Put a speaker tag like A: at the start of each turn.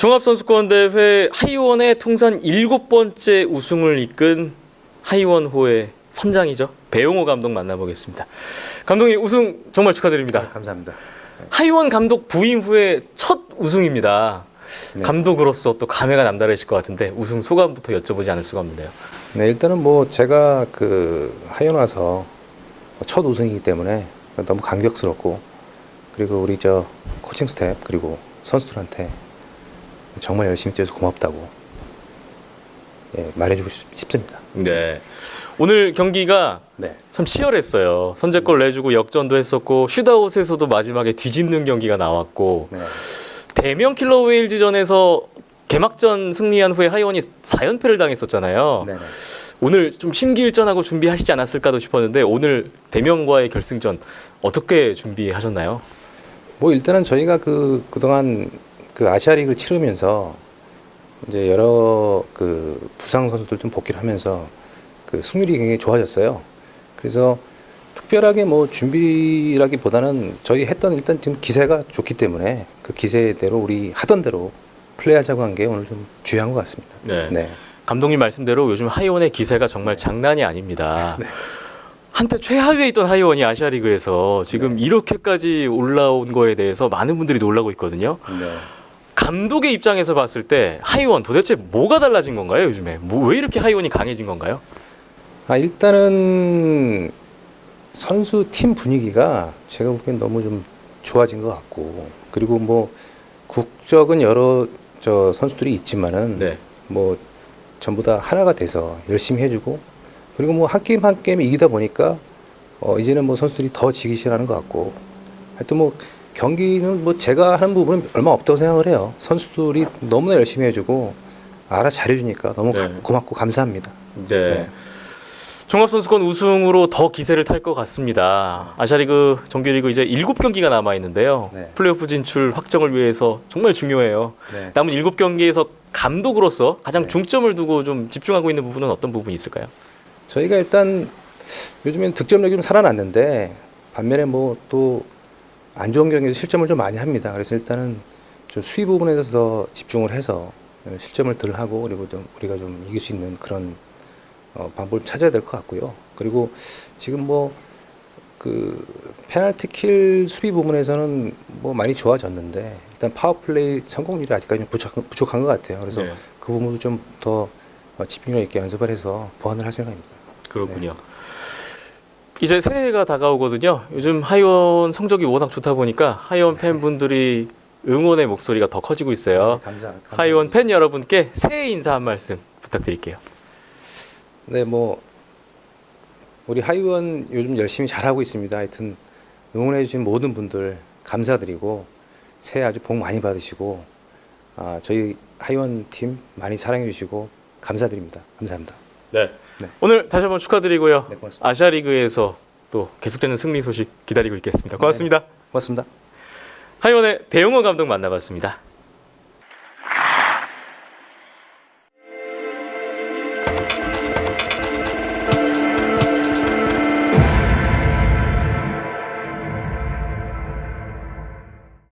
A: 종합선수권대회 하이원의 통산 일곱 번째 우승을 이끈 하이원호의 선장이죠. 배용호 감독 만나보겠습니다. 감독님 우승 정말 축하드립니다.
B: 감사합니다.
A: 하이원 감독 부임 후에 첫 우승입니다.
B: 네.
A: 감독으로서 또 감회가 남다르실 것 같은데 우승 소감부터 여쭤보지 않을 수가 없는데요.
B: 네, 일단은 뭐 제가 그 하이온 와서 첫 우승이기 때문에 너무 감격스럽고 그리고 우리 저 코칭 스텝 그리고 선수들한테 정말 열심히 뛰어서 고맙다고 예, 말해주고 싶- 싶습니다.
A: 네. 오늘 경기가
B: 네.
A: 참 치열했어요. 선제골 내주고 역전도 했었고 슈다웃에서도 마지막에 뒤집는 경기가 나왔고
B: 네.
A: 대명 킬러 웨일즈전에서 개막전 승리한 후에 하이원이 4연패를 당했었잖아요.
B: 네. 네.
A: 오늘 좀 심기일전하고 준비하시지 않았을까도 싶었는데 오늘 대명과의 결승전 어떻게 준비하셨나요?
B: 뭐 일단은 저희가 그 그동안 그 아시아리그를 치르면서 이제 여러 그 부상 선수들 좀 복귀를 하면서 그 승률이 굉장히 좋아졌어요. 그래서 특별하게 뭐 준비라기보다는 저희 했던 일단 지금 기세가 좋기 때문에 그 기세대로 우리 하던 대로 플레이하자고 한 게 오늘 좀 중요한 것 같습니다.
A: 네.
B: 네.
A: 감독님 말씀대로 요즘 하이원의 기세가 정말 장난이 아닙니다.
B: 네.
A: 한때 최하위에 있던 하이원이 아시아리그에서 지금
B: 네.
A: 이렇게까지 올라온 거에 대해서 많은 분들이 놀라고 있거든요.
B: 네.
A: 감독의 입장에서 봤을 때 하이원 도대체 뭐가 달라진 건가요 요즘에? 뭐, 왜 이렇게 하이원이 강해진 건가요?
B: 아 일단은 선수 팀 분위기가 제가 보기엔 너무 좀 좋아진 것 같고 그리고 뭐 국적은 여러 저 선수들이 있지만은
A: 네.
B: 뭐 전부 다 하나가 돼서 열심히 해주고 그리고 뭐 한 게임 한 게임 이기다 보니까 어 이제는 뭐 선수들이 더 지기 시작하는 것 같고 하여튼 뭐 경기는 뭐 제가 하는 부분은 얼마 없다고 생각을 해요 선수들이 너무나 열심히 해주고 알아 잘해주니까 너무 가-
A: 네.
B: 고맙고 감사합니다.
A: 네.
B: 네.
A: 종합선수권 우승으로 더 기세를 탈 것 같습니다. 아시아리그 정규리그 이제 7경기가 남아 있는데요.
B: 네.
A: 플레이오프 진출 확정을 위해서 정말 중요해요.
B: 네.
A: 남은 7경기에서 감독으로서 가장
B: 네.
A: 중점을 두고 좀 집중하고 있는 부분은 어떤 부분이 있을까요?
B: 저희가 일단 요즘엔 득점력이 좀 살아났는데 반면에 뭐 또 안 좋은 경기에서 실점을 좀 많이 합니다. 그래서 일단은 좀 수비 부분에 대해서 더 집중을 해서 실점을 덜 하고 그리고 좀 우리가 좀 이길 수 있는 그런 어, 방법을 찾아야 될 것 같고요. 그리고 지금 뭐 그 페널티 킬 수비 부분에서는 뭐 많이 좋아졌는데 일단 파워플레이 성공률이 아직까지 좀 부족, 부족한 것 같아요. 그래서
A: 네.
B: 그 부분도 좀 더 집중력 있게 연습을 해서 보완을 할 생각입니다.
A: 그렇군요. 이제 새해가 다가오거든요. 요즘 하이원 성적이 워낙 좋다 보니까 하이원 팬분들이 응원의 목소리가 더 커지고 있어요.
B: 감사. 감사.
A: 하이원 팬 여러분께 새해 인사 한 말씀 부탁드릴게요.
B: 네, 뭐 우리 하이원 요즘 열심히 잘하고 있습니다. 하여튼 응원해 주신 모든 분들 감사드리고 새해 아주 복 많이 받으시고 아, 저희 하이원 팀 많이 사랑해 주시고 감사드립니다. 감사합니다.
A: 네.
B: 네.
A: 오늘 다시 한번 축하드리고요.
B: 네, 고맙습니다.
A: 아시아리그에서 또 계속되는 승리 소식 기다리고 있겠습니다. 고맙습니다.
B: 고맙습니다.
A: 하이원의 배용호 감독 만나봤습니다.